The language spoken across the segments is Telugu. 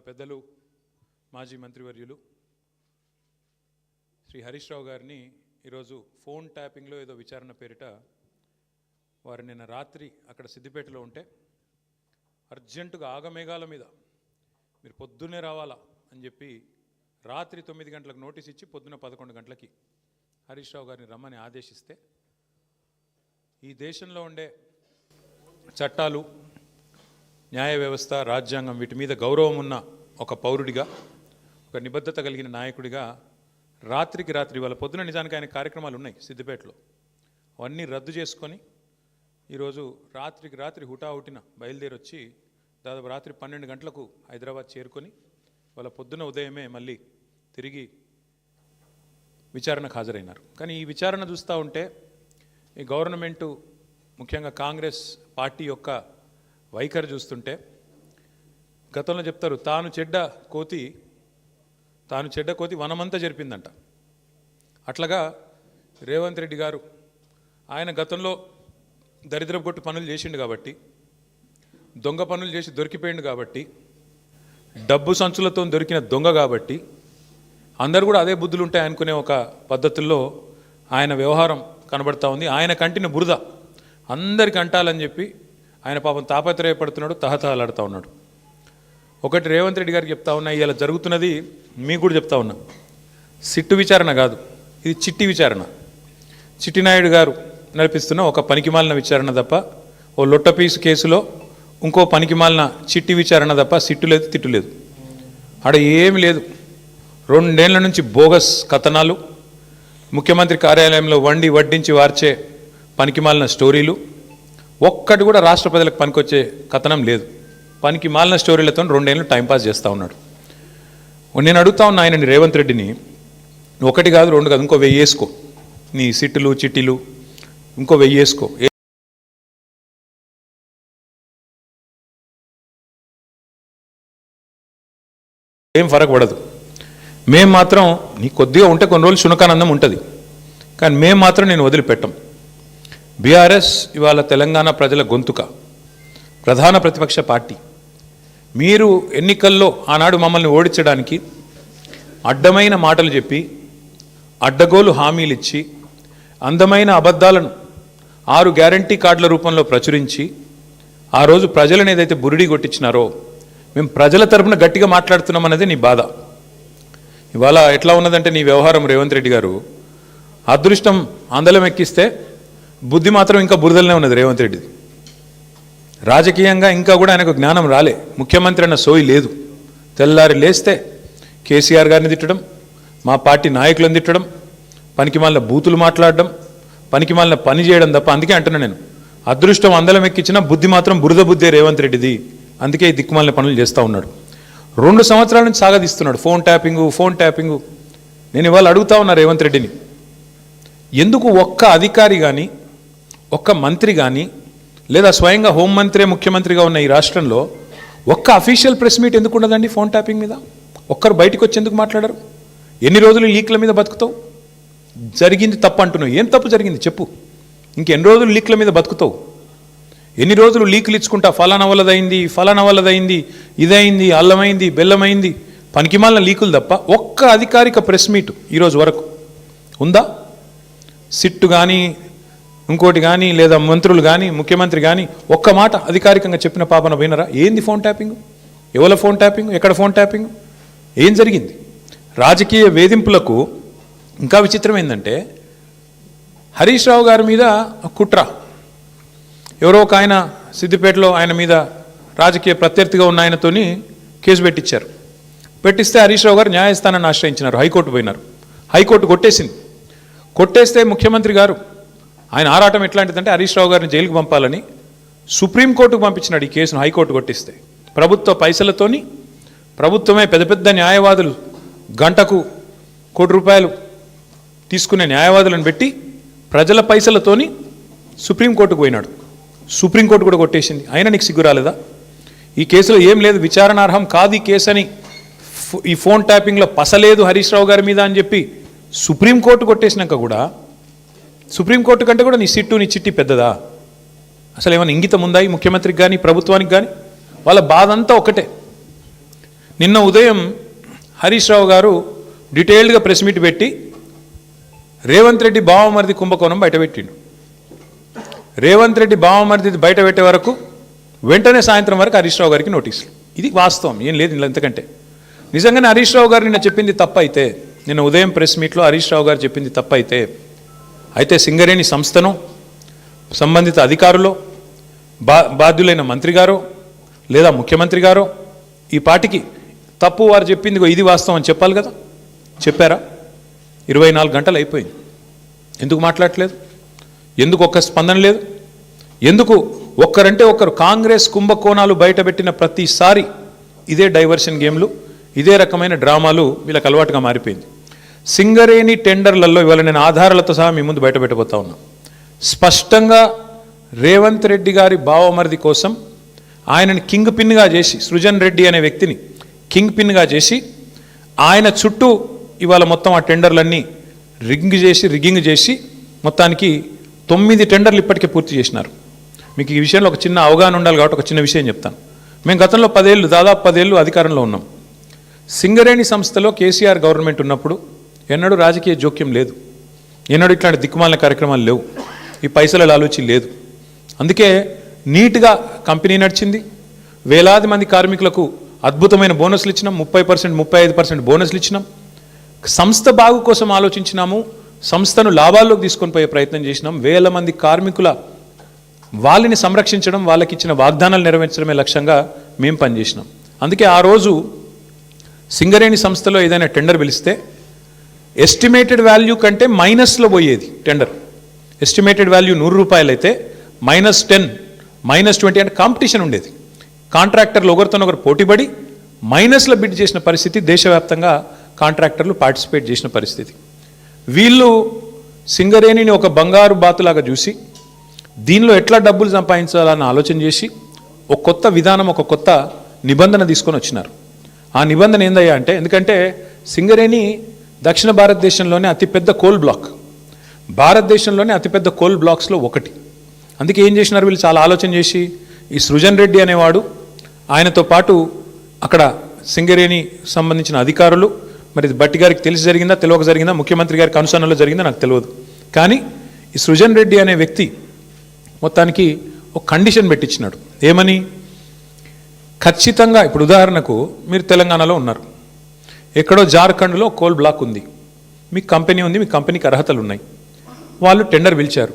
పెద్దలు మాజీ మంత్రివర్యులు శ్రీ హరీష్ రావు గారిని ఈరోజు ఫోన్ ట్యాపింగ్లో ఏదో విచారణ పేరిట వారు నిన్న రాత్రి అక్కడ సిద్దిపేటలో ఉంటే అర్జెంటుగా ఆగమేఘాల మీద మీరు పొద్దున్నే రావాలా అని చెప్పి రాత్రి తొమ్మిది గంటలకు నోటీస్ ఇచ్చి పొద్దున పదకొండు గంటలకి హరీష్ రావు గారిని రమ్మని ఆదేశిస్తే ఈ దేశంలో ఉండే చట్టాలు న్యాయ వ్యవస్థ రాజ్యాంగం వీటి మీద గౌరవం ఉన్న ఒక పౌరుడిగా ఒక నిబద్ధత కలిగిన నాయకుడిగా రాత్రికి రాత్రి వాళ్ళ పొద్దున నిజానికి ఆయన కార్యక్రమాలు ఉన్నాయి సిద్దిపేటలో. అవన్నీ రద్దు చేసుకొని ఈరోజు రాత్రికి రాత్రి హుటాహుటిన బయలుదేరి వచ్చి దాదాపు రాత్రి పన్నెండు గంటలకు హైదరాబాద్ చేరుకొని వాళ్ళ పొద్దున ఉదయమే మళ్ళీ తిరిగి విచారణకు హాజరైనారు. కానీ ఈ విచారణ చూస్తూ ఉంటే ఈ గవర్నమెంటు ముఖ్యంగా కాంగ్రెస్ పార్టీ యొక్క వైఖరి చూస్తుంటే గతంలో చెప్తారు తాను చెడ్డ కోతి తాను చెడ్డ కోతి వనమంతా జరిపిందంట. అట్లాగా రేవంత్ రెడ్డి గారు ఆయన గతంలో దరిద్రపు కొట్టు పనులు చేసిండు కాబట్టి దొంగ పనులు చేసి దొరికిపోయిండు కాబట్టి డబ్బు సంచులతో దొరికిన దొంగ కాబట్టి అందరు కూడా అదే బుద్ధులు ఉంటాయి అనుకునే ఒక పద్ధతుల్లో ఆయన వ్యవహారం కనబడతా ఉంది. ఆయన కంటిన బురద అందరికి అంటాలని చెప్పి ఆయన పాపం తాపత్రయపడుతున్నాడు తహతహలాడుతూ ఉన్నాడు. ఒకటి రేవంత్ రెడ్డి గారికి చెప్తా ఉన్నా ఇలా జరుగుతున్నది మీకు కూడా చెప్తా ఉన్నా. సిట్టు విచారణ కాదు ఇది చిట్టి విచారణ. చిట్టినాయుడు గారు నడిపిస్తున్న ఒక పనికిమాలిన విచారణ తప్ప ఓ లొట్టపీసు కేసులో ఇంకో పనికిమాలిన చిట్టి విచారణ తప్ప సిట్టు లేదు తిట్టు లేదు. ఆడ ఏమి లేదు. రెండేళ్ళ నుంచి బోగస్ కథనాలు. ముఖ్యమంత్రి కార్యాలయంలో వండి వడ్డించి వార్చే పనికిమాలిన స్టోరీలు. ఒక్కటి కూడా రాష్ట్ర ప్రజలకు పనికొచ్చే కథనం లేదు. పనికి మాలిన స్టోరీలతో రెండేళ్ళు టైంపాస్ చేస్తూ ఉన్నాడు. నేను అడుగుతా ఉన్నా ఆయనని రేవంత్ రెడ్డిని ఒకటి కాదు రెండు కాదు ఇంకో వెయ్యి వేసుకో. నీ సిట్టులు చిట్టిలు ఇంకో వెయ్యి వేసుకో. ఏం ఫరక్ పడదు. మేం మాత్రం నీ కొద్దిగా ఉంటే కొన్ని రోజులు శునకానందం ఉంటుంది. కానీ మేము మాత్రం నేను వదిలిపెట్టం. బీఆర్ఎస్ ఇవాళ తెలంగాణ ప్రజల గొంతుక. ప్రధాన ప్రతిపక్ష పార్టీ. మీరు ఎన్నికల్లో ఆనాడు మమ్మల్ని ఓడించడానికి అడ్డమైన మాటలు చెప్పి అడ్డగోలు హామీలు ఇచ్చి అందమైన అబద్ధాలను ఆరు గ్యారంటీ కార్డుల రూపంలో ప్రచురించి ఆ రోజు ప్రజలను ఏదైతే బురిడి కొట్టించినారో మేము ప్రజల తరపున గట్టిగా మాట్లాడుతున్నామన్నది నీ బాధ. ఇవాళ ఎట్లా ఉన్నదంటే నీ వ్యవహారం రేవంత్ రెడ్డి గారు అదృష్టం అందలం ఎక్కిస్తే బుద్ధి మాత్రం ఇంకా బురదలనే ఉన్నది రేవంత్ రెడ్డిది. రాజకీయంగా ఇంకా కూడా ఆయనకు జ్ఞానం రాలే. ముఖ్యమంత్రి అన్న సోయి లేదు. తెల్లారి లేస్తే కేసీఆర్ గారిని తిట్టడం మా పార్టీ నాయకులను తిట్టడం పనికిమాలిన బూతులు మాట్లాడడం పనికిమాలిన పని చేయడం తప్ప అందుకే అంటున్నా నేను. అదృష్టం అందలం ఎక్కించిన బుద్ధి మాత్రం బురద బుద్ధే రేవంత్ రెడ్డిది. అందుకే ఈ దిక్కుమాలిన పనులు చేస్తూ ఉన్నాడు. రెండు సంవత్సరాల నుంచి సాగదీస్తున్నాడు. Phone tapping phone tapping. నేను ఇవాళ అడుగుతా ఉన్నా రేవంత్ రెడ్డిని. ఎందుకు ఒక్క అధికారి కానీ ఒక్క మంత్రి కానీ లేదా స్వయంగా హోంమంత్రే ముఖ్యమంత్రిగా ఉన్న ఈ రాష్ట్రంలో ఒక్క అఫీషియల్ ప్రెస్ మీట్ ఎందుకు ఉండదండి ఫోన్ ట్యాపింగ్ మీద? ఒక్కరు బయటకు వచ్చేందుకు మాట్లాడరు? ఎన్ని రోజులు లీక్ల మీద బతుకుతావు? జరిగింది తప్పు అంటున్నావు. ఏం తప్పు జరిగింది? చెప్పు. ఇంకెన్ని రోజులు లీక్ల మీద బతుకుతావు? ఎన్ని రోజులు లీకులు ఇచ్చుకుంటా? ఫలానా వల్లదైంది ఫలానా వల్లదైంది ఇదైంది అల్లమైంది బెల్లమైంది. పనికిమాలిన లీకులు తప్ప ఒక్క అధికారిక ప్రెస్ మీట్ ఈరోజు వరకు ఉందా? సిట్టు కానీ ఇంకోటి కానీ లేదా మంత్రులు కానీ ముఖ్యమంత్రి కానీ ఒక్క మాట అధికారికంగా చెప్పిన పాపన పోయినరా? ఏంది ఫోన్ ట్యాపింగ్? ఎవల ఫోన్ ట్యాపింగ్? ఎక్కడ ఫోన్ ట్యాపింగ్? ఏం జరిగింది? రాజకీయ వేధింపులకు ఇంకా విచిత్రం ఏంటంటే హరీష్ రావు గారి మీద కుట్ర. ఎవరో ఒక ఆయన సిద్దిపేటలో ఆయన మీద రాజకీయ ప్రత్యర్థిగా ఉన్న ఆయనతోని కేసు పెట్టించారు పెట్టిస్తే హరీష్ రావు గారు న్యాయస్థానాన్ని ఆశ్రయించినారు హైకోర్టు పోయినారు. హైకోర్టు కొట్టేసింది. కొట్టేస్తే ముఖ్యమంత్రి గారు ఆయన ఆరాటం ఎట్లాంటిదంటే హరీష్ రావు గారిని జైలుకు పంపాలని సుప్రీంకోర్టుకు పంపించినాడు ఈ కేసును హైకోర్టు కొట్టిస్తే. ప్రభుత్వ పైసలతోని ప్రభుత్వమే పెద్ద పెద్ద న్యాయవాదులు గంటకు కోటి రూపాయలు తీసుకునే న్యాయవాదులను పెట్టి ప్రజల పైసలతోని సుప్రీంకోర్టుకు పోయినాడు. సుప్రీంకోర్టు కూడా కొట్టేసింది. అయినా నీకు సిగ్గు రాలేదా? ఈ కేసులో ఏం లేదు విచారణార్హం కాదు ఈ కేసు అని ఈ ఫోన్ ట్యాపింగ్లో పసలేదు హరీష్ రావు గారి మీద అని చెప్పి సుప్రీంకోర్టు కొట్టేసినాక కూడా సుప్రీంకోర్టు కంటే కూడా నీ సిట్టు నీ చిట్టి పెద్దదా? అసలు ఏమైనా ఇంగితం ఉందా ఈ ముఖ్యమంత్రికి కానీ ప్రభుత్వానికి కానీ వాళ్ళ బాధ అంతా ఒకటే. నిన్న ఉదయం హరీష్ రావు గారు డీటెయిల్డ్గా ప్రెస్ మీట్ పెట్టి రేవంత్ రెడ్డి బావమరిది కుంభకోణం బయటపెట్టిండు రేవంత్ రెడ్డి బావమరిది బయట పెట్టే వరకు వెంటనే సాయంత్రం వరకు హరీష్ రావు గారికి నోటీసులు. ఇది వాస్తవం ఏం లేదు ఇలా ఎంతకంటే నిజంగానే హరీష్ రావు గారు నిన్న చెప్పింది తప్పైతే అయితే నిన్న ఉదయం ప్రెస్ మీట్లో హరీష్ రావు గారు చెప్పింది తప్పైతే అయితే సింగరేణి సంస్థను సంబంధిత అధికారులు బా బాధ్యులైన మంత్రి గారు లేదా ముఖ్యమంత్రి గారు ఈ పాటికి తప్పు వారు చెప్పింది ఇది వాస్తవం అని చెప్పాలి కదా? చెప్పారా? ఇరవై నాలుగు గంటలు అయిపోయింది. ఎందుకు మాట్లాడట్లేదు? ఎందుకు ఒక్క స్పందన లేదు? ఎందుకు ఒక్కరంటే ఒక్కరు కాంగ్రెస్ కుంభకోణాలు బయటపెట్టిన ప్రతిసారి ఇదే డైవర్షన్ గేమ్లు ఇదే రకమైన డ్రామాలు వీళ్ళకి అలవాటుగా మారిపోయింది. సింగరేణి టెండర్లలో ఇవాళ నేను ఆధారాలతో సహా మీ ముందు బయటపెట్టబోతా ఉన్నా. స్పష్టంగా రేవంత్ రెడ్డి గారి బావమరిది కోసం ఆయనని కింగ్ పిన్గా చేసి సృజన్ రెడ్డి అనే వ్యక్తిని కింగ్ పిన్గా చేసి ఆయన చుట్టూ ఇవాళ మొత్తం ఆ టెండర్లన్నీ రింగ్ చేసి రిగ్గింగ్ చేసి మొత్తానికి తొమ్మిది టెండర్లు ఇప్పటికే పూర్తి చేసినారు. మీకు ఈ విషయంలో ఒక చిన్న అవగాహన ఉండాలి కాబట్టి ఒక చిన్న విషయం చెప్తాను. మేము గతంలో పదేళ్ళు దాదాపు పదేళ్ళు అధికారంలో ఉన్నాం. సింగరేణి సంస్థలో కేసీఆర్ గవర్నమెంట్ ఉన్నప్పుడు ఎన్నడూ రాజకీయ జోక్యం లేదు. ఎన్నడూ ఇట్లాంటి దిక్కుమాలిన కార్యక్రమాలు లేవు. ఈ పైసల ఆలోచి లేదు. అందుకే నీట్గా కంపెనీ నడిచింది. వేలాది మంది కార్మికులకు అద్భుతమైన బోనస్లు ఇచ్చినాం. ముప్పై పర్సెంట్ ముప్పై ఐదు పర్సెంట్ బోనస్లు ఇచ్చినాం. సంస్థ బాగు కోసం ఆలోచించినాము. సంస్థను లాభాల్లోకి తీసుకొని పోయే ప్రయత్నం చేసినాం. వేల మంది కార్మికుల వాళ్ళని సంరక్షించడం వాళ్ళకి ఇచ్చిన వాగ్దానాలు నెరవేర్చడమే లక్ష్యంగా మేము పనిచేసినాం. అందుకే ఆ రోజు సింగరేణి సంస్థలో ఏదైనా టెండర్ పిలిస్తే ఎస్టిమేటెడ్ వాల్యూ కంటే మైనస్లో పోయేది టెండర్ ఎస్టిమేటెడ్ వాల్యూ నూరు రూపాయలు అయితే మైనస్ టెన్ మైనస్ ట్వంటీ అంటే కాంపిటీషన్ ఉండేది. కాంట్రాక్టర్లు ఒకరితోనొకరు పోటీపడి మైనస్లో బిడ్ చేసిన పరిస్థితి దేశవ్యాప్తంగా కాంట్రాక్టర్లు పార్టిసిపేట్ చేసిన పరిస్థితి. వీళ్ళు సింగరేణిని ఒక బంగారు బాతులాగా చూసి దీనిలో ఎట్లా డబ్బులు సంపాదించాలని ఆలోచన చేసి ఒక కొత్త విధానం ఒక కొత్త నిబంధన తీసుకొని వచ్చినారు. ఆ నిబంధన ఏందయ్యా అంటే ఎందుకంటే సింగరేణి దక్షిణ భారతదేశంలోనే అతిపెద్ద కోల్ బ్లాక్ భారతదేశంలోనే అతిపెద్ద కోల్ బ్లాక్స్లో ఒకటి. అందుకే ఏం చేసినారు వీళ్ళు? చాలా ఆలోచన చేసి ఈ సృజన్ రెడ్డి అనేవాడు ఆయనతో పాటు అక్కడ సింగరేణి సంబంధించిన అధికారులు మరి బట్టి గారికి తెలిసి జరిగిందా తెలియక జరిగిందా ముఖ్యమంత్రి గారికి అనుసరణలో జరిగిందా నాకు తెలియదు. కానీ ఈ సృజన్ రెడ్డి అనే వ్యక్తి మొత్తానికి ఒక కండిషన్ పెట్టించినాడు ఏమని? ఖచ్చితంగా ఇప్పుడు ఉదాహరణకు మీరు తెలంగాణలో ఉన్నారు. ఎక్కడో జార్ఖండ్లో కోల్ బ్లాక్ ఉంది. మీ కంపెనీ ఉంది మీ కంపెనీకి అర్హతలు ఉన్నాయి వాళ్ళు టెండర్ పిలిచారు.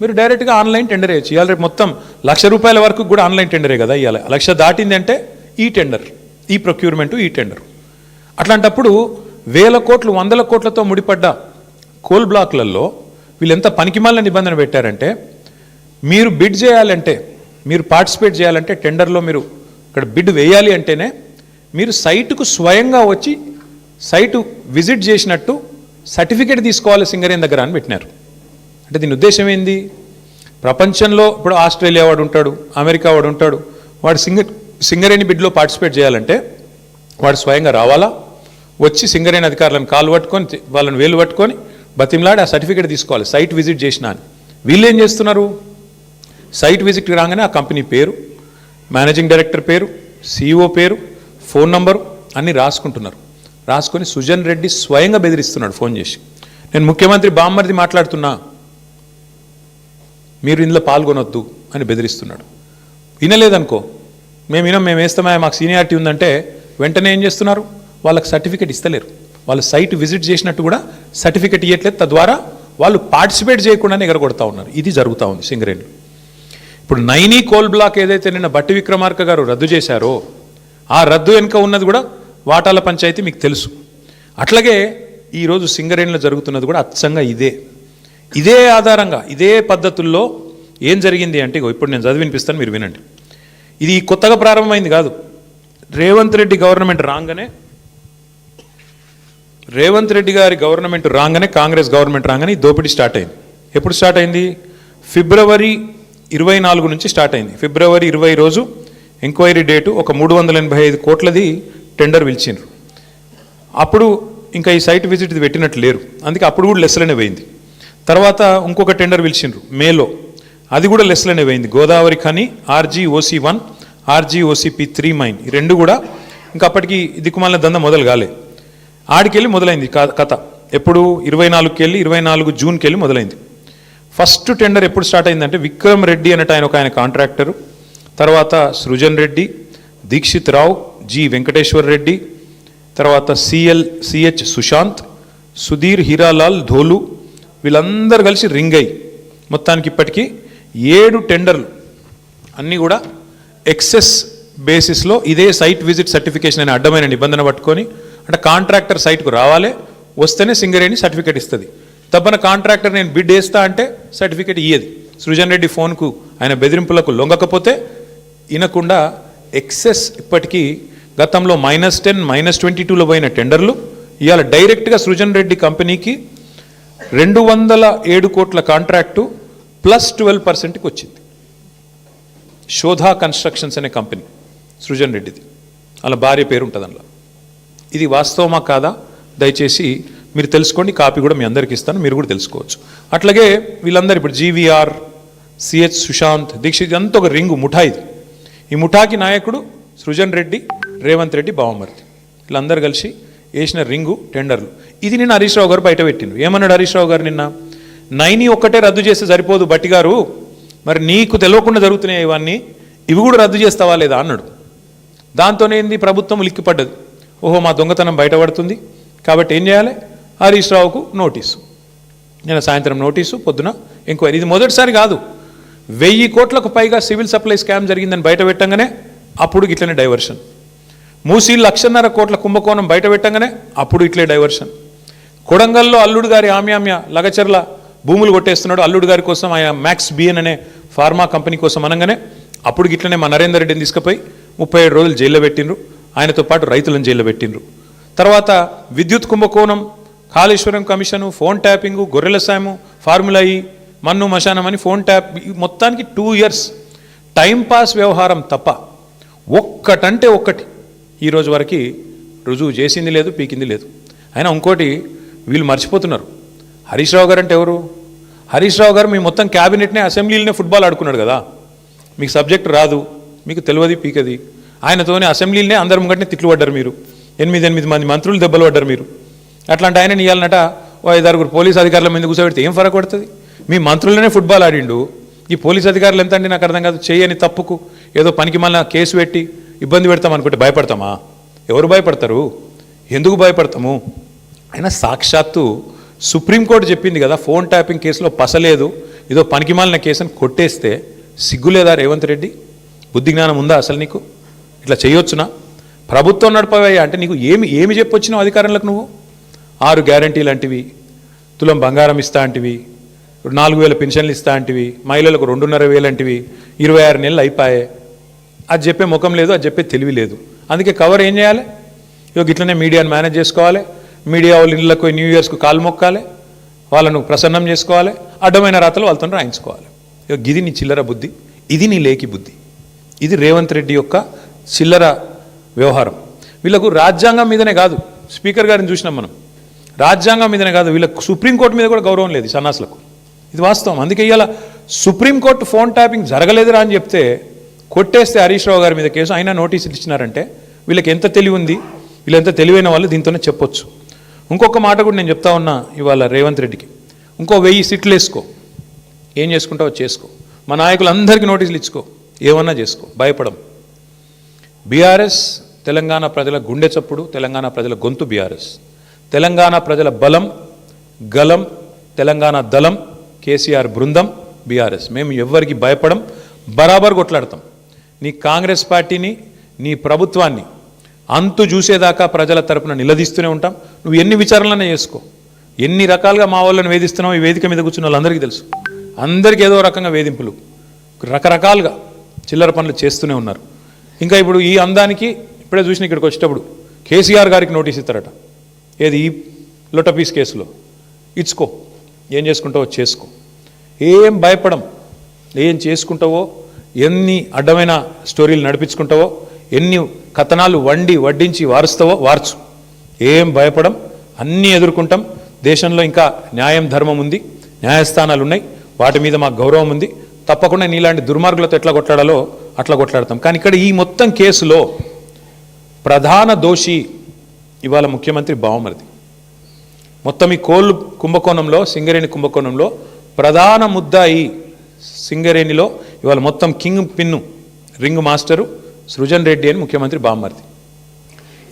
మీరు డైరెక్ట్గా ఆన్లైన్ టెండర్ వేయచ్చు. ఇవాళ రేపు మొత్తం లక్ష రూపాయల వరకు కూడా ఆన్లైన్ టెండరే కదా ఇవాళ. లక్ష దాటింది అంటే ఈ టెండర్ ఈ ప్రొక్యూర్మెంట్ ఈ టెండర్. అట్లాంటప్పుడు వేల కోట్లు వందల కోట్లతో ముడిపడ్డ కోల్ బ్లాక్లలో వీళ్ళు ఎంత పనికిమాలిన నిబంధన పెట్టారంటే మీరు బిడ్ చేయాలంటే మీరు పార్టిసిపేట్ చేయాలంటే టెండర్లో మీరు ఇక్కడ బిడ్ వేయాలి అంటేనే మీరు సైటుకు స్వయంగా వచ్చి సైటు విజిట్ చేసినట్టు సర్టిఫికేట్ తీసుకోవాలి సింగరేన్ దగ్గర అని పెట్టినారు. అంటే దీని ఉద్దేశం ఏంది? ప్రపంచంలో ఇప్పుడు ఆస్ట్రేలియా వాడు ఉంటాడు అమెరికా వాడు ఉంటాడు వాడు సింగర్ సింగరేణి బిడ్లో పార్టిసిపేట్ చేయాలంటే వాడు స్వయంగా రావాలా? వచ్చి సింగరేణి అధికారులను కాలు పట్టుకొని వాళ్ళని వేలు పట్టుకొని బతిమలాడి ఆ సర్టిఫికేట్ తీసుకోవాలి సైట్ విజిట్ చేసిన అని. వీళ్ళు ఏం చేస్తున్నారు? సైట్ విజిట్ రాగానే ఆ కంపెనీ పేరు మేనేజింగ్ డైరెక్టర్ పేరు సీఈఓ పేరు ఫోన్ నంబరు అన్నీ రాసుకుంటున్నారు. రాసుకొని సుజన్ రెడ్డి స్వయంగా బెదిరిస్తున్నాడు ఫోన్ చేసి. నేను ముఖ్యమంత్రి బామ్మర్ది మాట్లాడుతున్నా. మీరు ఇందులో పాల్గొనొద్దు అని బెదిరిస్తున్నాడు. వినలేదనుకో. మేము వినం మేము వేస్తామా మాకు సీనియారిటీ ఉందంటే వెంటనే ఏం చేస్తున్నారు? వాళ్ళకి సర్టిఫికేట్ ఇస్తలేరు. వాళ్ళు సైట్ విజిట్ చేసినట్టు కూడా సర్టిఫికేట్ ఇవ్వట్లేదు తద్వారా వాళ్ళు పార్టిసిపేట్ చేయకుండానే ఎగరగొడతా ఉన్నారు. ఇది జరుగుతూ ఉంది సింగరేణిలో. ఇప్పుడు నైనీ కోల్ బ్లాక్ ఏదైతే నిన్న బట్టి విక్రమార్క గారు రద్దు చేశారో ఆ రద్దు వెనుక ఉన్నది కూడా వాటాల పంచాయతీ మీకు తెలుసు. అట్లాగే ఈరోజు సింగరేణిలో జరుగుతున్నది కూడా అచ్చంగా ఇదే. ఇదే ఆధారంగా ఇదే పద్ధతుల్లో ఏం జరిగింది అంటే ఇప్పుడు నేను చదివి వినిపిస్తాను మీరు వినండి. ఇది కొత్తగా ప్రారంభమైంది కాదు. రేవంత్ రెడ్డి గవర్నమెంట్ రాగానే రేవంత్ రెడ్డి గారి గవర్నమెంట్ రాగానే కాంగ్రెస్ గవర్నమెంట్ రాగానే దోపిడీ స్టార్ట్ అయింది. ఎప్పుడు స్టార్ట్ అయింది? ఫిబ్రవరి ఇరవై నాలుగు నుంచి స్టార్ట్ అయింది. ఫిబ్రవరి ఇరవై రోజు ఎంక్వైరీ డేటు ఒక మూడు వందల ఎనభై ఐదు కోట్లది టెండర్ పిలిచిండ్రు. అప్పుడు ఇంకా ఈ సైట్ విజిట్ ఇది పెట్టినట్టు లేరు. అందుకే అప్పుడు కూడా లెస్లనే పోయింది. తర్వాత ఇంకొక టెండర్ పిలిచిండ్రు మేలో. అది కూడా లెస్లనే పోయింది. Godavarikhani RG OC one RG OCP three mine. ఈ రెండు కూడా ఇంకా అప్పటికి దిక్కుమాలిన దంద మొదలు కాలే. ఆడికెళ్ళి మొదలైంది కథ. ఎప్పుడు ఇరవై నాలుగుకి వెళ్ళి ఇరవై నాలుగు జూన్కి వెళ్ళి మొదలైంది. ఫస్ట్ టెండర్ ఎప్పుడు స్టార్ట్ అయిందంటే విక్రమ్ రెడ్డి అనేట ఆయన ఒక ఆయన కాంట్రాక్టరు. తర్వాత సృజన్ రెడ్డి దీక్షిత్ రావు జి వెంకటేశ్వర్ రెడ్డి తర్వాత సిఎల్ సిహెచ్ సుశాంత్ సుధీర్ హీరాలాల్ ధోలు వీళ్ళందరూ కలిసి రింగ్ అయ్యి మొత్తానికి ఇప్పటికీ ఏడు టెండర్లు. అన్నీ కూడా ఎక్సెస్ బేసిస్లో ఇదే సైట్ విజిట్ సర్టిఫికేషన్ అనే అడ్డమైన నిబంధన పట్టుకొని అంటే కాంట్రాక్టర్ సైట్కు రావాలి వస్తేనే సింగరేణి సర్టిఫికేట్ ఇస్తుంది. తప్పన కాంట్రాక్టర్ నేను బిడ్ వేస్తా అంటే సర్టిఫికేట్ ఇయ్యది. సృజన్ రెడ్డి ఫోన్కు ఆయన బెదిరింపులకు లొంగకపోతే వినకుండా ఎక్సెస్ ఇప్పటికీ గతంలో మైనస్ టెన్ మైనస్ ట్వంటీ టూలో పోయిన టెండర్లు ఇవాళ డైరెక్ట్గా సృజన్ రెడ్డి కంపెనీకి రెండు వందల ఏడు కోట్ల కాంట్రాక్టు ప్లస్ ట్వెల్వ్ పర్సెంట్కి వచ్చింది. శోధా కన్స్ట్రక్షన్స్ అనే కంపెనీ సృజన్ రెడ్డిది. అలా భార్య పేరు ఉంటుంది అందులో ఇది వాస్తవమా కాదా? దయచేసి మీరు తెలుసుకోండి కాపీ కూడా మీ అందరికి ఇస్తాను మీరు కూడా తెలుసుకోవచ్చు. అట్లాగే వీళ్ళందరూ ఇప్పుడు జీవీఆర్ సిహెచ్ సుశాంత్ దీక్షిత్ అంత ఒక రింగు ముఠా ఇది ఈ ముఠాకి నాయకుడు సృజన్ రెడ్డి రేవంత్ రెడ్డి బావమర్తి వీళ్ళందరూ కలిసి వేసిన రింగు టెండర్లు. ఇది నిన్న హరీష్ రావు గారు బయట పెట్టిండు ఏమన్నాడు హరీష్ రావు గారు నిన్న? నైని ఒక్కటే రద్దు చేస్తే సరిపోదు బట్టి గారు. మరి నీకు తెలియకుండా జరుగుతున్నాయి ఇవన్నీ. ఇవి కూడా రద్దు చేస్తావా లేదా అన్నాడు. దాంతోనేంది ప్రభుత్వం లిక్కిపడ్డది ఓహో మా దొంగతనం బయటపడుతుంది. కాబట్టి ఏం చేయాలి? హరీష్ రావుకు నోటీసు. నేను సాయంత్రం నోటీసు పొద్దున ఎంక్వైరీ ఇది మొదటిసారి కాదు. వెయ్యి కోట్లకు పైగా సివిల్ సప్లై స్కామ్ జరిగిందని బయట పెట్టంగానే అప్పుడు ఇట్లనే డైవర్షన్. మూసీ లక్షన్నర కోట్ల కుంభకోణం బయట పెట్టంగానే అప్పుడు ఇట్లే డైవర్షన్. కొడంగల్లో అల్లుడు గారి ఆమ్యామ్య లగచర్ల భూములు కొట్టేస్తున్నాడు. అల్లుడు గారి కోసం ఆయన మ్యాక్స్ బిఎన్ అనే ఫార్మా కంపెనీ కోసం అనగానే అప్పుడు ఇట్లనే మా నరేందర్ రెడ్డిని తీసుకుపోయి ముప్పై ఏడు రోజులు జైల్లో పెట్టిండ్రు. ఆయనతో పాటు రైతులను జైల్లో పెట్టిండ్రు. తర్వాత విద్యుత్ కుంభకోణం కాళేశ్వరం కమిషను ఫోన్ ట్యాపింగు గొర్రెల సాము ఫార్ములా ఈ మన్ను మశానం అని ఫోన్ ట్యాప్ మొత్తానికి టూ ఇయర్స్ టైంపాస్ వ్యవహారం తప్ప ఒక్కటంటే ఒక్కటి ఈరోజు వరకు రుజువు చేసింది లేదు పీకింది లేదు. అయినా ఇంకోటి వీళ్ళు మర్చిపోతున్నారు. హరీష్ రావు గారు అంటే ఎవరు? హరీష్ రావు గారు మీ మొత్తం క్యాబినెట్నే అసెంబ్లీలోనే ఫుట్బాల్ ఆడుకున్నాడు కదా. మీకు సబ్జెక్ట్ రాదు మీకు తెలియదు పీకది. ఆయనతోనే అసెంబ్లీలోనే అందరి ముంగట్నే తిట్లు పడ్డారు మీరు. ఎనిమిది ఎనిమిది మంది మంత్రులు దెబ్బలు పడ్డారు మీరు. అట్లాంటి ఆయన ఇవ్వాలన్నట ఓ ఐదారుగురు పోలీస్ అధికారుల మీద కూర్చోబెడితే ఏం ఫరక్ పడుతుంది? మీ మంత్రులనే ఫుట్బాల్ ఆడిండు. ఈ పోలీస్ అధికారులు ఎంత అండి నాకు అర్థం కాదు. చేయని తప్పుకు ఏదో పనికి మళ్ళీ కేసు పెట్టి ఇబ్బంది పెడతాం అనుకుంటే భయపడతామా? ఎవరు భయపడతారు? ఎందుకు భయపడతాము? అయినా సాక్షాత్తు సుప్రీంకోర్టు చెప్పింది కదా ఫోన్ ట్యాపింగ్ కేసులో పసలేదు. ఏదో పనికిమాలిన కేసుని కొట్టేస్తే సిగ్గులేదా రేవంత్ రెడ్డి? బుద్ధి జ్ఞానం ఉందా అసలు నీకు? ఇట్లా చేయొచ్చునా? ప్రభుత్వం నడపవయ్యా అంటే నీకు ఏమి ఏమి చెప్పొచ్చినావు అధికారంలోకి నువ్వు? ఆరు గ్యారంటీ లాంటివి తులం బంగారం ఇస్తా అంటివి నాలుగు వేల పెన్షన్లు ఇస్తా అంటివి మహిళలకు రెండున్నర వేలంటివి ఇరవై ఆరు నెలలు అయిపోయాయి అది చెప్పే ముఖం లేదు అది చెప్పే తెలివి లేదు. అందుకే కవర్ ఏం చేయాలి? ఇక ఇట్లనే మీడియాను మేనేజ్ చేసుకోవాలి మీడియా వాళ్ళు ఇళ్ళకు న్యూ ఇయర్స్కు కాలు మొక్కాలి వాళ్ళను ప్రసన్నం చేసుకోవాలి అడ్డమైన రాతలు వాళ్ళతో రాయించుకోవాలి. ఇక ఇది నీ చిల్లర బుద్ధి ఇది నీ లేకి బుద్ధి. ఇది రేవంత్ రెడ్డి యొక్క చిల్లర వ్యవహారం. వీళ్ళకు రాజ్యాంగం మీదనే కాదు స్పీకర్ గారిని చూసినాం మనం. రాజ్యాంగం మీదనే కాదు వీళ్ళకు సుప్రీంకోర్టు మీద కూడా గౌరవం లేదు సన్నాసులకు. ఇది వాస్తవం. అందుకే ఇవాళ సుప్రీంకోర్టు ఫోన్ ట్యాపింగ్ జరగలేదురా అని చెప్తే కొట్టేస్తే హరీష్ రావు గారి మీద కేసు. అయినా నోటీసులు ఇచ్చినారంటే వీళ్ళకి ఎంత తెలివి ఉంది వీళ్ళు ఎంత తెలివైన వాళ్ళు దీంతోనే చెప్పొచ్చు. ఇంకొక మాట కూడా నేను చెప్తా ఉన్నా ఇవాళ రేవంత్ రెడ్డికి. ఇంకో వెయ్యి సీట్లు వేసుకో. ఏం చేసుకుంటావో చేసుకో. మా నాయకులందరికీ నోటీసులు ఇచ్చుకో. ఏమన్నా చేసుకో. భయపడం. బీఆర్ఎస్ తెలంగాణ ప్రజల గుండె చప్పుడు తెలంగాణ ప్రజల గొంతు బీఆర్ఎస్. తెలంగాణ ప్రజల బలం గలం తెలంగాణ దళం కేసీఆర్ బృందం బీఆర్ఎస్. మేము ఎవ్వరికి భయపడం బరాబర్ కొట్లాడతాం. నీ కాంగ్రెస్ పార్టీని నీ ప్రభుత్వాన్ని అంతు చూసేదాకా ప్రజల తరపున నిలదీస్తూనే ఉంటాం. నువ్వు ఎన్ని విచారణలనే చేసుకో. ఎన్ని రకాలుగా మా వాళ్ళని వేధిస్తున్నావు ఈ వేదిక మీద కూర్చున్న వాళ్ళందరికీ తెలుసు. అందరికీ ఏదో రకంగా వేధింపులు. రకరకాలుగా చిల్లర పనులు చేస్తూనే ఉన్నారు. ఇంకా ఇప్పుడు ఈ అందానికి ఇప్పుడే చూసిన ఇక్కడికి వచ్చేటప్పుడు కేసీఆర్ గారికి నోటీస్ ఇస్తారట. ఏది? ఈ లొటపీస్ కేసులో. ఇచ్చుకో. ఏం చేసుకుంటావో చేసుకో. ఏం భయపడం ఏం చేసుకుంటావో ఎన్ని అడ్డమైన స్టోరీలు నడిపించుకుంటావో ఎన్ని కథనాలు వండి వడ్డించి వారుస్తావో వార్చు. ఏం భయపడం అన్నీ ఎదుర్కొంటాం. దేశంలో ఇంకా న్యాయం ధర్మం ఉంది న్యాయస్థానాలు ఉన్నాయి. వాటి మీద మాకు గౌరవం ఉంది. తప్పకుండా నీలాంటి దుర్మార్గులతో ఎట్లా కొట్లాడాలో అట్లా కొట్లాడతాం. కానీ ఇక్కడ ఈ మొత్తం కేసులో ప్రధాన దోషి ఇవాళ ముఖ్యమంత్రి బావమరిది. మొత్తం ఈ కోళ్ళు కుంభకోణంలో సింగరేణి కుంభకోణంలో ప్రధాన ముద్దాయి సింగరేణిలో ఇవాళ మొత్తం kingpin ringmaster Srujan Reddy అని ముఖ్యమంత్రి బామ్మర్ది.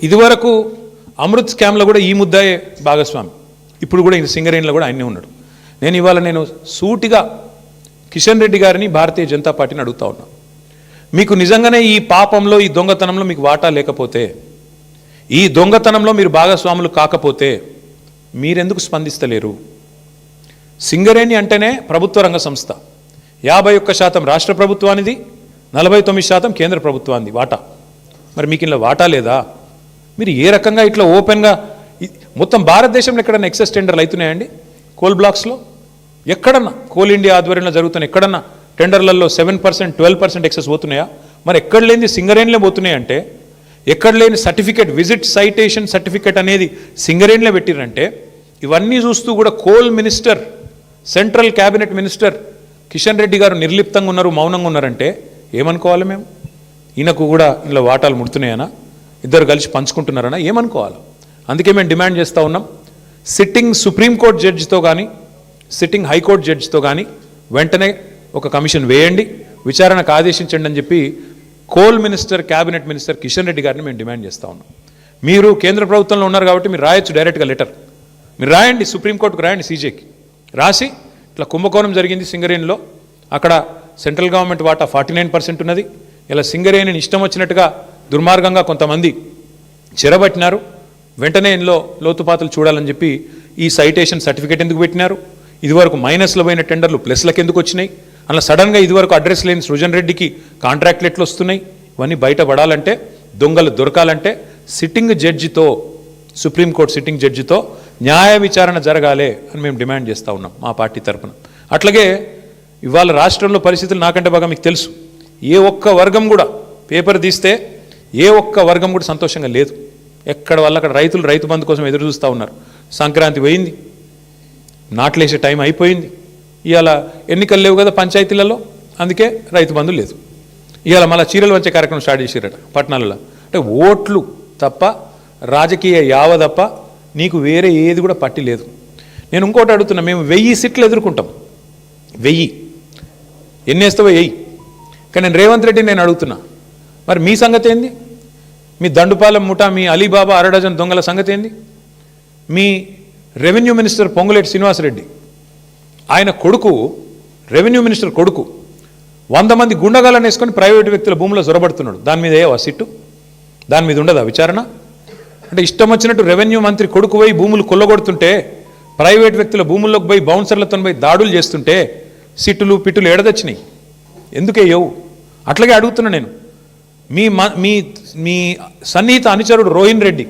ఇదివరకు అమృత్ స్కామ్లో కూడా ఈ ముద్దాయే భాగస్వామి. ఇప్పుడు కూడా ఈ సింగరేణిలో కూడా ఆయనే ఉన్నాడు. నేను ఇవాళ నేను సూటిగా కిషన్ రెడ్డి గారిని భారతీయ జనతా పార్టీని అడుగుతా ఉన్నా. మీకు నిజంగానే ఈ పాపంలో ఈ దొంగతనంలో మీకు వాటా లేకపోతే ఈ దొంగతనంలో మీరు భాగస్వాములు కాకపోతే మీరెందుకు స్పందిస్తలేరు? సింగరేణి అంటేనే ప్రభుత్వ రంగ సంస్థ. యాభై ఒక్క శాతం రాష్ట్ర ప్రభుత్వానిది నలభై తొమ్మిది శాతం కేంద్ర ప్రభుత్వానికి వాటా? మరి మీకు ఇలా వాటా లేదా? మీరు ఏ రకంగా ఇట్లా ఓపెన్గా మొత్తం భారతదేశంలో ఎక్కడన్నా ఎక్సెస్ టెండర్లు అవుతున్నాయండి కోల్ బ్లాక్స్లో? ఎక్కడన్నా? కోల్ ఇండియా ఆధ్వర్యంలో జరుగుతున్న ఎక్కడన్నా టెండర్లలో seven percent twelve percent excess పోతున్నాయా? మరి ఎక్కడ లేని సింగరేణిలో పోతున్నాయంటే ఎక్కడ లేని సర్టిఫికేట్ విజిట్ సైటేషన్ సర్టిఫికేట్ అనేది సింగరేణిలో పెట్టిరంటే ఇవన్నీ చూస్తూ కూడా coal minister central cabinet minister Kishan Reddy garu నిర్లిప్తంగా ఉన్నారు మౌనంగా ఉన్నారంటే ఏమనుకోవాలి మేము? ఈయనకు కూడా ఇలా వాటాలు ముడుతున్నాయనా? ఇద్దరు కలిసి పంచుకుంటున్నారనా? ఏమనుకోవాలి? అందుకే మేము డిమాండ్ చేస్తూ ఉన్నాం. సిట్టింగ్ సుప్రీంకోర్టు జడ్జితో కానీ సిట్టింగ్ హైకోర్టు జడ్జితో కానీ వెంటనే ఒక కమిషన్ వేయండి విచారణకు ఆదేశించండి అని చెప్పి coal minister cabinet minister Kishan Reddy గారిని మేము డిమాండ్ చేస్తూ ఉన్నాం. మీరు కేంద్ర ప్రభుత్వంలో ఉన్నారు కాబట్టి మీరు రాయొచ్చు డైరెక్ట్గా లెటర్. మీరు రాయండి సుప్రీంకోర్టుకు రాయండి సీజేకి. రాసి ఇట్లా కుంభకోణం జరిగింది సింగరేణిలో. అక్కడ సెంట్రల్ గవర్నమెంట్ వాటా ఫార్టీ నైన్ పర్సెంట్ ఉన్నది. ఇలా సింగరేణిని ఇష్టం వచ్చినట్టుగా దుర్మార్గంగా కొంతమంది చెరబట్టినారు. వెంటనే ఇందులో లోతుపాతులు చూడాలని చెప్పి ఈ సైటేషన్ సర్టిఫికేట్ ఎందుకు పెట్టినారు? ఇదివరకు మైనస్లో పోయిన టెండర్లు ప్లస్లకు ఎందుకు వచ్చినాయి? అలా సడన్గా ఇదివరకు అడ్రస్ లేని సృజన్ రెడ్డికి కాంట్రాక్ట్లు ఎట్లు వస్తున్నాయి. ఇవన్నీ బయటపడాలంటే దొంగలు దొరకాలంటే సిట్టింగ్ జడ్జితో సుప్రీంకోర్టు సిట్టింగ్ జడ్జితో న్యాయ విచారణ జరగాలి అని మేము డిమాండ్ చేస్తూ ఉన్నాం మా పార్టీ తరపున. అట్లాగే ఇవాళ రాష్ట్రంలో పరిస్థితులు నాకంటే బాగా మీకు తెలుసు. ఏ ఒక్క వర్గం కూడా పేపర్ తీస్తే ఏ ఒక్క వర్గం కూడా సంతోషంగా లేదు. ఎక్కడ వల్ల అక్కడ రైతులు రైతు బంధు కోసం ఎదురు చూస్తూ ఉన్నారు. సంక్రాంతి పోయింది. నాట్లేసే టైం అయిపోయింది. ఇవాళ ఎన్నికలు లేవు కదా పంచాయతీలలో అందుకే రైతు బంధు లేదు. ఇవాళ మళ్ళీ చీరలు వంచే కార్యక్రమం స్టార్ట్ చేసిరట పట్టణాలలో. అంటే ఓట్లు తప్ప రాజకీయ యావ తప్ప నీకు వేరే ఏది కూడా పట్టి లేదు. నేను ఇంకోటి అడుగుతున్నా మేము వెయ్యి సీట్లు ఎదుర్కొంటాం. వెయ్యి. ఎన్ని వేస్తావో వెయ్యి కానీ నేను రేవంత్ రెడ్డిని నేను అడుగుతున్నా మరి మీ సంగతి ఏంది? మీ దండుపాలెం ముఠా మీ అలీబాబా అరడజన్ దొంగల సంగతి ఏంది? మీ రెవెన్యూ మినిస్టర్ పొంగులేటి శ్రీనివాసరెడ్డి ఆయన కొడుకు రెవెన్యూ మినిస్టర్ కొడుకు వంద మంది గుండగాలను వేసుకొని ప్రైవేటు వ్యక్తుల భూమిలో జొరబడుతున్నాడు. దాని మీద ఏ సిట్టు? దాని మీద ఉండదా విచారణ? అంటే ఇష్టం వచ్చినట్టు రెవెన్యూ మంత్రి కొడుకు పోయి భూములు కొల్లగొడుతుంటే ప్రైవేట్ వ్యక్తుల భూముల్లోకి పోయి బౌన్సర్లతో పోయి దాడులు చేస్తుంటే సిట్టులు పిట్టులు ఎడదొచ్చినాయి ఎందుకేయవు అట్లాగే అడుగుతున్నా నేను. మీ మ- మీ మీ సన్నిహిత అనుచరుడు రోహిన్ రెడ్డి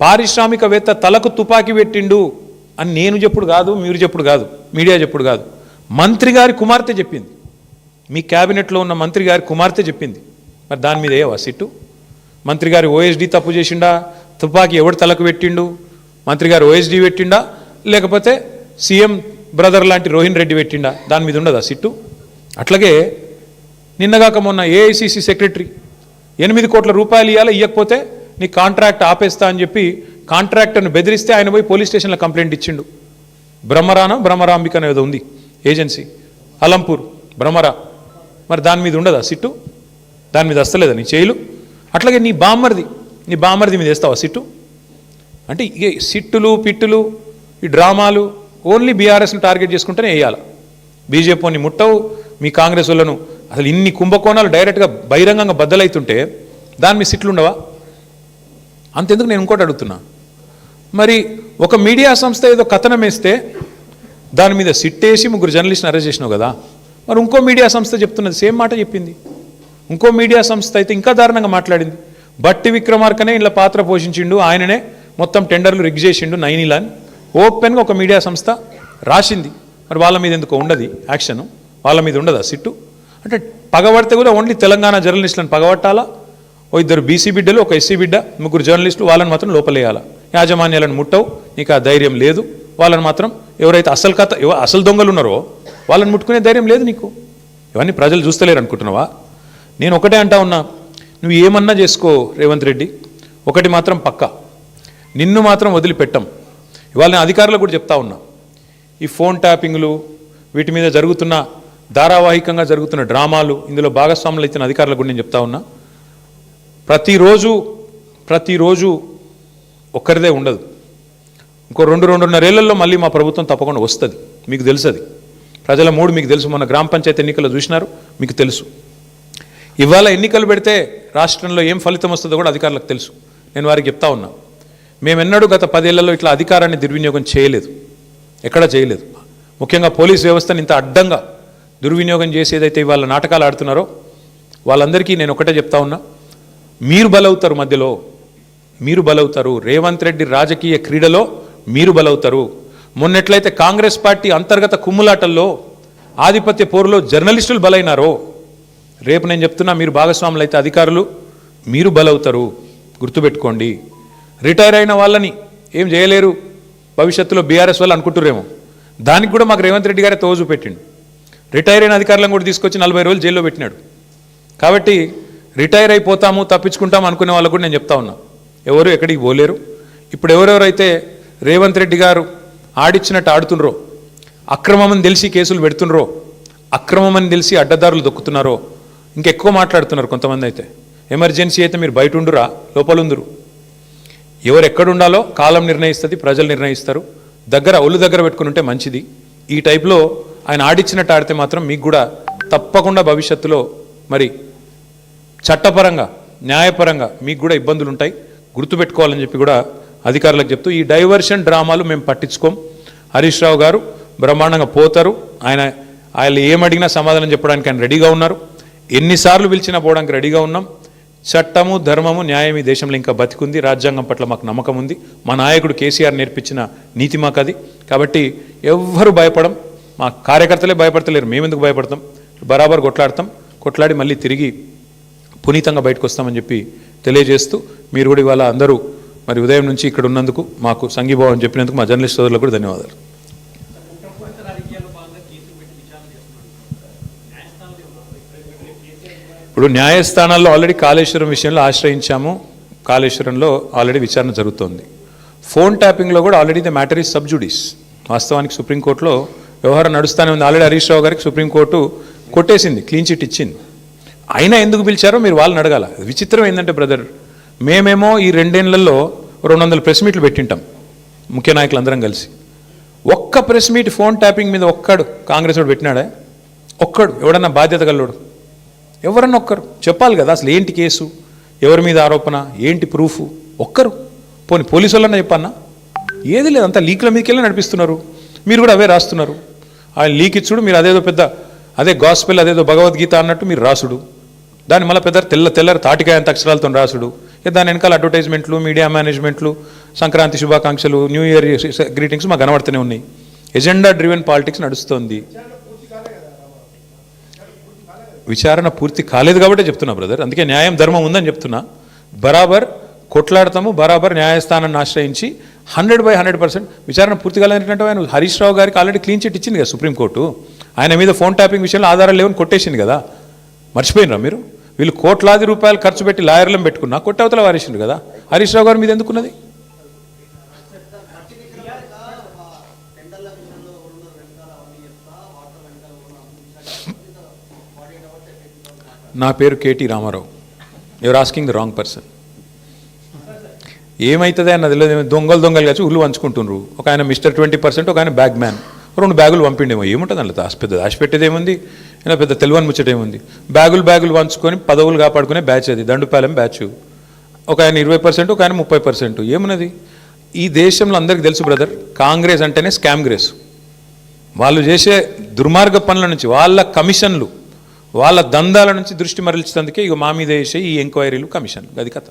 పారిశ్రామికవేత్త తలకు తుపాకీ పెట్టిండు అని నేను చెప్పుడు కాదు మీరు చెప్పుడు కాదు మీడియా చెప్పుడు కాదు. మంత్రి గారి కుమార్తె చెప్పింది. మీ క్యాబినెట్లో ఉన్న మంత్రి గారి కుమార్తె చెప్పింది. మరి దాని మీద ఏవా సిట్టు మంత్రి గారి ఓఎస్డి తప్పు చేసిండా? తుపాకీ ఎవడు తలకు పెట్టిండు? మంత్రి గారు ఓఎస్డి పెట్టిండా? లేకపోతే సీఎం బ్రదర్ లాంటి రోహిన్ రెడ్డి పెట్టిండా? దాని మీద ఉండదా సిట్టు? అట్లాగే నిన్నగాక మొన్న ఏఐసిసి సెక్రటరీ ఎనిమిది కోట్ల రూపాయలు ఇవ్వాలి ఇవ్వకపోతే నీ కాంట్రాక్ట్ ఆపేస్తా అని చెప్పి కాంట్రాక్టర్ను బెదిరిస్తే ఆయన పోయి పోలీస్ స్టేషన్లో కంప్లైంట్ ఇచ్చిండు. బ్రహ్మరాన? బ్రహ్మరాంబిక అనేది ఉంది. ఏజెన్సీ. అలంపూర్. బ్రహ్మరా. మరి దాని మీద ఉండదా సిట్టు? దాని మీద వస్తలేదా నీ చేయలు? అట్లాగే నీ బామ్మర్ది. నీ బామ్మర్ది మీద వేస్తావా సిట్టు? అంటే ఇక సిట్టులు పిట్టులు ఈ డ్రామాలు ఓన్లీ బీఆర్ఎస్ని టార్గెట్ చేసుకుంటేనే వేయాలి. బీజేపీని ముట్టవు. మీ కాంగ్రెస్ వాళ్ళను అసలు ఇన్ని కుంభకోణాలు డైరెక్ట్గా బహిరంగంగా బద్దలైతుంటే దాని మీద సిట్లు ఉండవా అంతెందుకు నేను ఇంకోటి అడుగుతున్నా. మరి ఒక మీడియా సంస్థ ఏదో కథనం వేస్తే దాని మీద సిట్టేసి ముగ్గురు జర్నలిస్ట్ని అరెస్ట్ చేసినావు కదా. మరి ఇంకో మీడియా సంస్థ చెప్తున్నది సేమ్ మాట చెప్పింది. ఇంకో మీడియా సంస్థ అయితే ఇంకా దారుణంగా మాట్లాడింది. బట్టి విక్రమార్కనే ఇలా పాత్ర పోషించిండు ఆయననే మొత్తం టెండర్లు రిగ్ చేసిండు నైనిలా అని ఓపెన్గా ఒక మీడియా సంస్థ రాసింది. మరి వాళ్ళ మీద ఎందుకో ఉండదు యాక్షన్? వాళ్ళ మీద ఉండదా సిట్టు? అంటే పగబడితే కూడా ఓన్లీ తెలంగాణ జర్నలిస్టులను పగబట్టాలా? ఓ ఇద్దరు బీసీ బిడ్డలు ఒక ఎస్సీ బిడ్డ ముగ్గురు జర్నలిస్టులు వాళ్ళని మాత్రం లోపలేయాలా. యాజమాన్యాలను ముట్టవు నీకు ఆ ధైర్యం లేదు. వాళ్ళని మాత్రం ఎవరైతే అసలు కథ అసలు దొంగలు ఉన్నారో వాళ్ళని ముట్టుకునే ధైర్యం లేదు నీకు. ఇవన్నీ ప్రజలు చూస్తలేరు అనుకుంటున్నావా? నేను ఒకటే అంటా ఉన్నా నువ్వు ఏమన్నా చేసుకో రేవంత్ రెడ్డి ఒకటి మాత్రం పక్క. నిన్ను మాత్రం వదిలిపెట్టం. ఇవాళ నేను అధికారులకు కూడా చెప్తా ఉన్నా ఈ ఫోన్ ట్యాపింగ్లు వీటి మీద జరుగుతున్న ధారావాహికంగా జరుగుతున్న డ్రామాలు ఇందులో భాగస్వాములు ఇచ్చిన అధికారులకు కూడా నేను చెప్తా ఉన్నా ప్రతిరోజు ప్రతిరోజు ఒక్కరిదే ఉండదు. ఇంకో రెండు రెండున్నరేళ్ళలో మళ్ళీ మా ప్రభుత్వం తప్పకుండా వస్తుంది. మీకు తెలుసు ప్రజల మూడు మీకు తెలుసు. మొన్న గ్రామ పంచాయతీ ఎన్నికల్లో చూసినారు. మీకు తెలుసు. ఇవాళ ఎన్నికలు పెడితే రాష్ట్రంలో ఏం ఫలితం వస్తుందో కూడా అధికారులకు తెలుసు. నేను వారికి చెప్తా ఉన్నా. మేమెన్నడూ గత పదేళ్ళలో ఇట్లా అధికారాన్ని దుర్వినియోగం చేయలేదు. ఎక్కడా చేయలేదు. ముఖ్యంగా పోలీస్ వ్యవస్థను ఇంత అడ్డంగా దుర్వినియోగం చేసేదైతే ఇవాళ నాటకాలు ఆడుతున్నారో వాళ్ళందరికీ నేను ఒకటే చెప్తా ఉన్నా. మీరు బలవుతారు మధ్యలో మీరు బలవుతారు. రేవంత్ రెడ్డి రాజకీయ క్రీడలో మీరు బలవుతారు. మొన్నట్లయితే కాంగ్రెస్ పార్టీ అంతర్గత కుమ్ములాటల్లో ఆధిపత్య పోరులో జర్నలిస్టులు బలైనారో? రేపు నేను చెప్తున్నా మీరు భాగస్వాములు అయితే అధికారులు మీరు బలవుతారు. గుర్తుపెట్టుకోండి. రిటైర్ అయిన వాళ్ళని ఏం చేయలేరు. భవిష్యత్తులో బీఆర్ఎస్ వాళ్ళు అనుకుంటురేమో దానికి కూడా మాకు రేవంత్ రెడ్డి గారే తోజు పెట్టిండు. రిటైర్ అయిన అధికారులను కూడా తీసుకొచ్చి నలభై రోజులు జైల్లో పెట్టినాడు. కాబట్టి రిటైర్ అయిపోతాము తప్పించుకుంటాము అనుకునే వాళ్ళకు కూడా నేను చెప్తా ఉన్నా. ఎవరు ఎక్కడికి పోలేరు. ఇప్పుడు ఎవరెవరైతే రేవంత్ రెడ్డి గారు ఆడిచ్చినట్టు ఆడుతుండ్రో అక్రమమని తెలిసి కేసులు పెడుతుండ్రో అక్రమమని తెలిసి అడ్డదారులు దొక్కుతున్నారో ఇంకెక్కువ మాట్లాడుతున్నారు కొంతమంది అయితే. ఎమర్జెన్సీ అయితే మీరు బయట ఉండురా లోపలుందురు ఎవరు ఎక్కడుండాలో కాలం నిర్ణయిస్తుంది ప్రజలు నిర్ణయిస్తారు. దగ్గర ఒళ్ళు దగ్గర పెట్టుకుని ఉంటే మంచిది. ఈ టైప్లో ఆయన ఆడిచ్చినట్టు ఆడితే మాత్రం మీకు కూడా తప్పకుండా భవిష్యత్తులో మరి చట్టపరంగా న్యాయపరంగా మీకు కూడా ఇబ్బందులు ఉంటాయి గుర్తుపెట్టుకోవాలని చెప్పి కూడా అధికారులకు చెప్తూ ఈ డైవర్షన్ డ్రామాలు మేము పట్టించుకోం. హరీష్ రావు గారు బ్రహ్మాండంగా పోతారు. ఆయన ఆయన ఏమడిగినా సమాధానం చెప్పడానికి ఆయన రెడీగా ఉన్నారు. ఎన్నిసార్లు పిలిచినా పోవడానికి రెడీగా ఉన్నాం. చట్టము ధర్మము న్యాయం ఈ దేశంలో ఇంకా బతికుంది. రాజ్యాంగం పట్ల మాకు నమ్మకం ఉంది. మా నాయకుడు కేసీఆర్ నేర్పించిన నీతి మాకు అది. కాబట్టి ఎవ్వరు భయపడం మా కార్యకర్తలే భయపడతలేరు. మేమెందుకు భయపడతాం? బరాబర్ కొట్లాడతాం. కొట్లాడి మళ్ళీ తిరిగి పునీతంగా బయటకు వస్తామని చెప్పి తెలియజేస్తూ మీరు కూడా ఇవాళ అందరూ మరి ఉదయం నుంచి ఇక్కడ ఉన్నందుకు మాకు సంఘీభావం చెప్పినందుకు మా జర్నలిస్ట్ సోదరులకు కూడా ధన్యవాదాలు. ఇప్పుడు న్యాయస్థానాల్లో ఆల్రెడీ కాళేశ్వరం విషయంలో ఆశ్రయించాము. కాళేశ్వరంలో ఆల్రెడీ విచారణ జరుగుతోంది. ఫోన్ ట్యాపింగ్లో కూడా already the matter is sub judice. వాస్తవానికి సుప్రీంకోర్టులో వ్యవహారం నడుస్తూనే ఉంది. ఆల్రెడీ హరీష్ రావు గారికి సుప్రీంకోర్టు కొట్టేసింది క్లీన్ చిట్ ఇచ్చింది. అయినా ఎందుకు పిలిచారో మీరు వాళ్ళని అడగాల. విచిత్రం ఏంటంటే బ్రదర్ మేమేమో ఈ రెండేళ్ళలో రెండు వందల ప్రెస్ మీట్లు పెట్టింటాం ముఖ్య నాయకులందరం కలిసి. ఒక్క ప్రెస్ మీట్ ఫోన్ ట్యాపింగ్ మీద ఒక్కడు కాంగ్రెస్ వాడు పెట్టినాడే? ఒక్కడు ఎవడన్నా బాధ్యత గల్లోడు? ఎవరన్నా ఒక్కరు. చెప్పాలి కదా అసలు ఏంటి కేసు? ఎవరి మీద ఆరోపణ? ఏంటి ప్రూఫ్? ఒక్కరు. పోనీ పోలీసు వాళ్ళన్నా చెప్పన్నా? ఏది లేదు అంతా లీక్ల మీదకెళ్ళి నడిపిస్తున్నారు. మీరు కూడా అవే రాస్తున్నారు. ఆ లీక్ ఇచ్చుడు మీరు అదేదో పెద్ద అదే గాస్పెల్ అదేదో భగవద్గీత అన్నట్టు మీరు రాసుడు. దాని మళ్ళీ పెద్ద తెల్ల తెల్లరి తాటికాయంత అక్షరాలతో రాసుడు. దాని వెనకాల అడ్వర్టైజ్మెంట్లు మీడియా మేనేజ్మెంట్లు సంక్రాంతి శుభాకాంక్షలు న్యూ ఇయర్ గ్రీటింగ్స్ మాకు కనబడుతూనే ఉన్నాయి. ఎజెండా డ్రివెన్ పాలిటిక్స్ నడుస్తోంది. విచారణ పూర్తి కాలేదు కాబట్టి చెప్తున్నా బ్రదర్. అందుకే న్యాయం ధర్మం ఉందని చెప్తున్నా. బరాబర్ కొట్లాడతాము బరాబర్ న్యాయస్థానాన్ని ఆశ్రయించి హండ్రెడ్ బై హండ్రెడ్ పర్సెంట్ విచారణ పూర్తి కాలేదంటే ఆయన హరీష్ రావు గారికి ఆల్రెడీ క్లీన్ చిట్ ఇచ్చింది కదా సుప్రీంకోర్టు. ఆయన మీద ఫోన్ ట్యాపింగ్ విషయంలో ఆధారాలు లేవని కొట్టేసింది కదా. మర్చిపోయినరా మీరు? వీళ్ళు కోట్లాది రూపాయలు ఖర్చు పెట్టి లాయర్లను పెట్టుకున్నా కొట్టవతల వారేసిండు కదా. హరీష్ రావు గారి మీద ఎందుకున్నది? నా పేరు KT Rama Rao. You're asking the wrong person ఏమవుతుంది అన్నది లేదు. దొంగలు దొంగలు కలిసి ఉల్లు వంచుకుంటున్నారు ఒక ఆయన మిస్టర్ ట్వంటీ పర్సెంట్ ఒక ఆయన బ్యాగ్ మ్యాన్. రెండు బ్యాగులు పంపిండేమో ఏముంటుంది అందులో? దాచి పెద్ద దాచి ఏముంది ఇలా పెద్ద తెలివని ముచ్చట ఏముంది బ్యాగులు బ్యాగులు పంచుకొని పదవులు కాపాడుకునే బ్యాచ్ అది దండుపాలెం బ్యాచ్. ఒక ఆయన ఇరవై పర్సెంట్ ఒక ఆయన ముప్పై పర్సెంట్. ఏమున్నది? ఈ దేశంలో అందరికీ తెలుసు బ్రదర్ కాంగ్రెస్ అంటేనే స్కామ్ గ్రేస్. వాళ్ళు చేసే దుర్మార్గ పనుల నుంచి వాళ్ళ కమిషన్లు వాళ్ళ దందాల నుంచి దృష్టి మరల్చినందుకే ఇక మా మీద వేసే ఈ ఎంక్వైరీలు కమిషన్ అది కథ.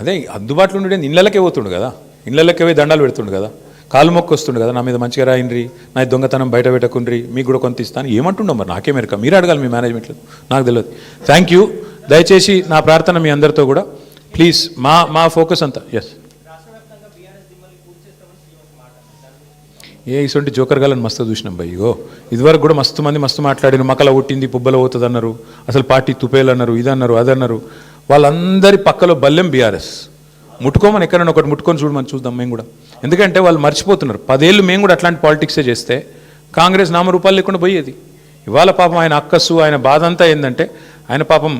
అదే అందుబాటులో ఉండే ఇళ్ళకే పోతుండు కదా. ఇళ్ళకే పోయి దండాలు పెడుతుండు కదా. కాలు మొక్క వస్తుండు కదా నా మీద మంచిగా రాయండ్రి నా దొంగతనం బయట పెట్టకుండ్రి మీకు కూడా కొంత ఇస్తాను. ఏమంటుండో మరి నాకే మెరక మీరు అడగాలి మీ మేనేజ్మెంట్లో. నాకు తెలియదు. థ్యాంక్ యూ దయచేసి నా ప్రార్థన మీ అందరితో కూడా. ప్లీజ్ మా మా ఫోకస్ అంతా. ఎస్ ఏ ఇటువంటి జోకర్ గాలని మస్తు చూసినాం భయ్యో ఇదివరకు కూడా మస్తు మంది మస్తు మాట్లాడిన మకల కొట్టింది పుబ్బల పోతుంది అన్నారు అసలు పార్టీ తుపేలు అన్నారు ఇదన్నారు అదన్నారు. వాళ్ళందరి పక్కలో బల్లెం బీఆర్ఎస్. ముట్టుకోమని ఎక్కడైనా ఒకటి ముట్టుకొని చూడమని చూద్దాం మేము కూడా. ఎందుకంటే వాళ్ళు మర్చిపోతున్నారు. పదేళ్ళు మేము కూడా అట్లాంటి పాలిటిక్సే చేస్తే కాంగ్రెస్ నామరూపాలు లేకుండా పోయేది. ఇవాళ పాపం ఆయన అక్కస్సు ఆయన బాధ అంతా ఏంటంటే ఆయన పాపం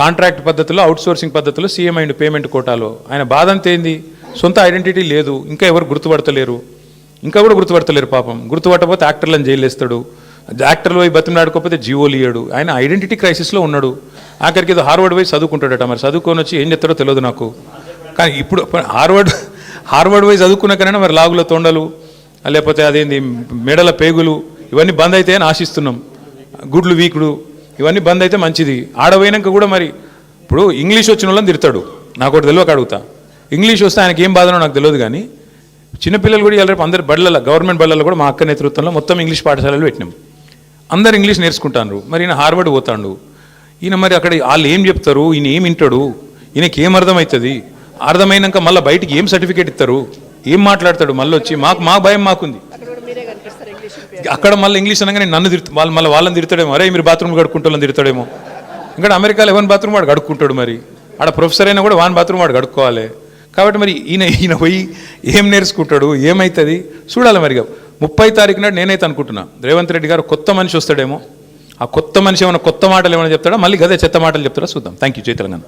కాంట్రాక్ట్ పద్ధతిలో అవుట్సోర్సింగ్ పద్ధతిలో సీఎం అయింది పేమెంట్ కోటాలో ఆయన బాధ అంతా ఏంది? సొంత ఐడెంటిటీ లేదు. ఇంకా ఎవరు గుర్తుపడతలేరు? ఇంకా కూడా గుర్తుపడతలేరు పాపం. గుర్తుపట్టకపోతే యాక్టర్లను జైలు వేస్తాడు. యాక్టర్లు పోయి బతిమలాడుకోకపోతే జీవోలు ఇయ్యాడు. ఆయన ఐడెంటిటీ క్రైసిస్లో ఉన్నాడు. ఆఖరికి ఏదో హార్వర్డ్ పోయి చదువుకుంటాడట మరి. చదువుకొని వచ్చి ఏం చెప్తాడో తెలియదు నాకు. కానీ ఇప్పుడు హార్వర్డ్ హార్వర్డ్ పోయి చదువుకున్నాకైనా మరి లాగుల తొండలు లేకపోతే అదేంది మెడల పేగులు ఇవన్నీ బంద్ అయితే అని ఆశిస్తున్నాం. గుడ్లు వీకుడు ఇవన్నీ బంద్ అయితే మంచిది. ఆడపోయినాక కూడా మరి ఇప్పుడు ఇంగ్లీష్ వచ్చిన వాళ్ళని తిడతాడు. నాకు ఒకటి తెలియక అడుగుతా. ఇంగ్లీష్ వస్తే ఆయనకి ఏం బాధనో నాకు తెలియదు కానీ చిన్నపిల్లలు కూడా ఇవాళ రేపు అందరు బడులలో గవర్నమెంట్ బడులలో కూడా మా అక్క నేతృత్వంలో మొత్తం ఇంగ్లీష్ పాఠశాలలు పెట్టినాం. అందరు ఇంగ్లీష్ నేర్చుకుంటారు మరి ఈయన హార్వర్డ్ పోతాడు. ఈయన మరి అక్కడ వాళ్ళు ఏం చెప్తారు? ఈయన ఏం వింటాడు? ఈయనకి ఏం అర్థమవుతుంది అర్థమైనాక మళ్ళీ బయటికి ఏం సర్టిఫికేట్ ఇస్తారు? ఏం మాట్లాడతాడు మళ్ళీ వచ్చి? మాకు మా భయం మాకుంది. అక్కడ మళ్ళీ ఇంగ్లీష్ అనగానే నన్ను తిరుతు వాళ్ళు మళ్ళీ వాళ్ళని తిడతాడేమో. అరే మీరు బాత్రూమ్ కడుక్కుంటోళ్ళని తిడతాడేమో. ఇంకా అమెరికాలో ఎవరి బాత్రూమ్ వాడు కడుక్కుంటాడు మరి? ఆడ ప్రొఫెసర్ అయినా కూడా వాని బాత్రూమ్ వాడు కడుక్కోవాలి. కాబట్టి మరి ఈయన ఈయన పోయి ఏం నేర్చుకుంటాడు? ఏమవుతుంది చూడాలి మరి. ముప్పై తారీఖు నాడు నేనైతే అనుకుంటున్నా. రేవంత్ రెడ్డి గారు కొత్త మనిషి వస్తాడేమో. ఆ కొత్త మనిషి ఏమైనా కొత్త మాటలు ఏమైనా చెప్తాడా? మళ్ళీ గదే చెత్త మాటలు చెప్తాడా? చూద్దాం. థ్యాంక్ యూ జై తెలంగాణ